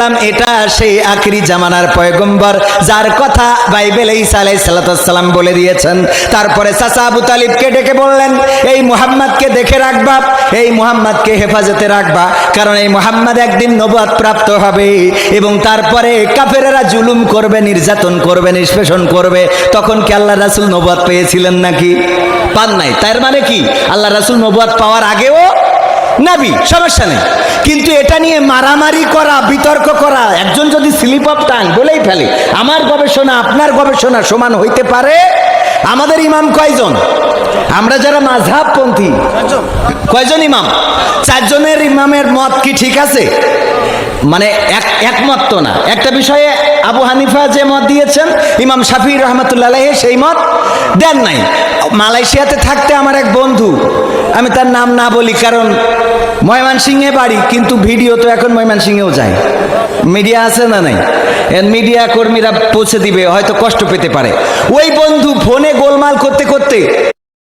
গেলাম এটা সেই আখরি জামানার পয়গম্বর, যার কথা বাইবেল ঈসা আলাইহিস সালাম বলে দিয়েছেন। তারপরে চাচা আবু তালিবকে ডেকে বললেন, এই মুহাম্মাদকে দেখে রাখবা, এই মুহাম্মাদকে হেফাজতে রাখবা, কারণ এই মুহাম্মদ একদিন নবুয়াত প্রাপ্ত হবে এবং তারপরে কাফেরেরা জুলুম করবে, নির্যাতন করবে, নিষ্পেষণ করবে। তখন কি আল্লাহ রাসুল নবুয়াত পেয়েছিলেন নাকি? পান নাই। তার মানে কি? আল্লাহ রাসুল নবুয়াত পাওয়ার আগেও নাবি, সমস্যা নেই। কিন্তু এটা নিয়ে মারামারি করা বিতর্ক করা একজন যদি স্লিপ অফ টাং বলেই ফেলে। আমার গবেষণা আপনার গবেষণা সমান হইতে পারে? আমাদের ইমাম কয়জন? আমরা যারা মাঝহাবপন্থী। কয়জন? ইমাম? চারজনের ইমামের মত কি ঠিক আছে? মানে এক একমত তো না। একটা বিষয়ে আবু হানিফা যে মত দিয়েছেন ইমাম শাফি রহমতুল্লাহ সেই মত দেন নাই। মালয়েশিয়াতে থাকতে আমার এক বন্ধু। আমি তার নাম না বলি কারণ ময়মনসিংহে বাড়ি, কিন্তু ভিডিও তো এখন ময়মনসিংহেও যায়। মিডিয়া আছে না নাই? মিডিয়া কর্মীরা পৌঁছে দিবে, হয়তো কষ্ট পেতে পারে। ওই বন্ধু ফোনে গোলমাল করতে করতে